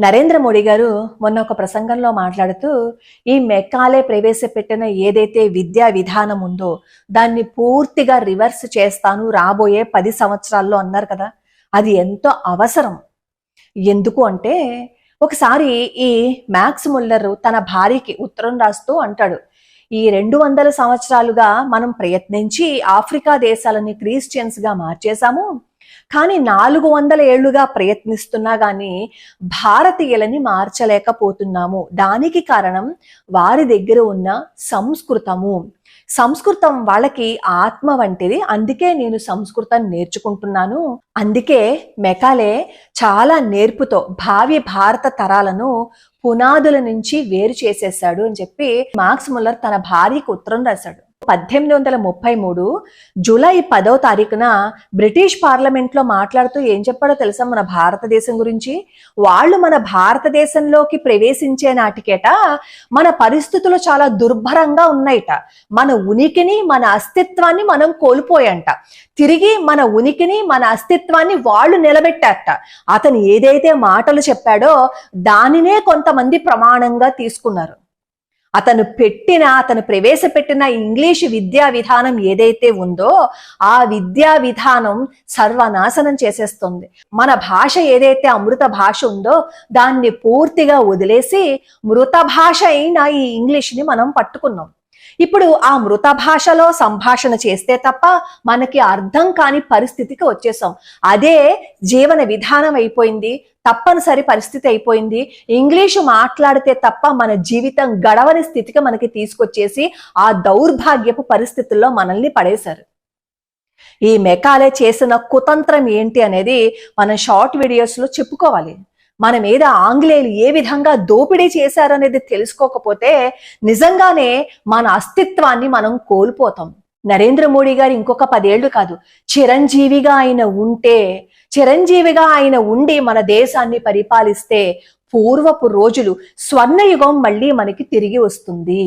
నరేంద్ర మోడీ గారు మొన్న ఒక ప్రసంగంలో మాట్లాడుతూ ఈ మెక్కాలే ప్రవేశపెట్టిన ఏదైతే విద్యా విధానం ఉందో దాన్ని పూర్తిగా రివర్స్ చేస్తాను రాబోయే పది సంవత్సరాల్లో అన్నారు కదా. అది ఎంతో అవసరం. ఎందుకు అంటే ఒకసారి ఈ మ్యాక్స్ ముల్లర్ తన భార్యకి ఉత్తరం రాస్తూ అంటాడు ఈ రెండు వందల సంవత్సరాలుగా మనం ప్రయత్నించి ఆఫ్రికా దేశాలని క్రిస్టియన్స్గా మార్చేశాము కానీ నాలుగు వందల ఏళ్ళుగా ప్రయత్నిస్తున్నా గాని భారతీయులని మార్చలేకపోతున్నాము. దానికి కారణం వారి దగ్గర ఉన్న సంస్కృతము. సంస్కృతం వాళ్ళకి ఆత్మ వంటిది. అందుకే నేను సంస్కృతం నేర్చుకుంటున్నాను. అందుకే మెకాలే చాలా నేర్పుతో భావి భారత తరాలను పునాదుల నుంచి వేరు చేసేసాడు అని చెప్పి మాక్స్ ముల్లర్ తన భార్యకు ఉత్తరం రాశాడు. పద్దెనిమిది వందల ముప్పై మూడు జూలై పదో తారీఖున బ్రిటిష్ పార్లమెంట్లో మాట్లాడుతూ ఏం చెప్పాడో తెలుసా మన భారతదేశం గురించి? వాళ్ళు మన భారతదేశంలోకి ప్రవేశించే నాటికేట మన పరిస్థితులు చాలా దుర్భరంగా ఉన్నాయట. మన ఉనికిని మన అస్తిత్వాన్ని మనం కోల్పోయంట. తిరిగి మన ఉనికిని మన అస్తిత్వాన్ని వాళ్ళు నిలబెట్టారట. అతను ఏదైతే మాటలు చెప్పాడో దానినే కొంతమంది ప్రమాణంగా తీసుకున్నారు. అతను పెట్టిన అతను ప్రవేశపెట్టిన ఇంగ్లీష్ విద్యా విధానం ఏదైతే ఉందో ఆ విద్యా విధానం సర్వనాశనం చేసేస్తుంది. మన భాష ఏదైతే అమృత భాష ఉందో దాన్ని పూర్తిగా వదిలేసి మృత భాష అయిన ఈ ఇంగ్లీష్ని మనం పట్టుకున్నాం. ఇప్పుడు ఆ మృత భాషలో సంభాషణ చేస్తే తప్ప మనకి అర్థం కాని పరిస్థితికి వచ్చేసాం. అదే జీవన విధానం అయిపోయింది తప్పనిసరి పరిస్థితి అయిపోయింది. ఇంగ్లీషు మాట్లాడితే తప్ప మన జీవితం గడవని స్థితికి మనకి తీసుకొచ్చేసి ఆ దౌర్భాగ్యపు పరిస్థితుల్లో మనల్ని పడేశారు. ఈ మెకాలే చేసిన కుతంత్రం ఏంటి అనేది మనం షార్ట్ వీడియోస్లో చెప్పుకోవాలి. మన మీద ఆంగ్లేయులు ఏ విధంగా దోపిడీ చేశారనేది తెలుసుకోకపోతే నిజంగానే మన అస్తిత్వాన్ని మనం కోల్పోతాం. నరేంద్ర మోడీ గారు ఇంకొక పదేళ్ళు కాదు చిరంజీవిగా ఆయన ఉంటే చిరంజీవిగా ఆయన ఉండి మన దేశాన్ని పరిపాలిస్తే పూర్వపు రోజులు స్వర్ణయుగం మళ్ళీ మనకి తిరిగి వస్తుంది.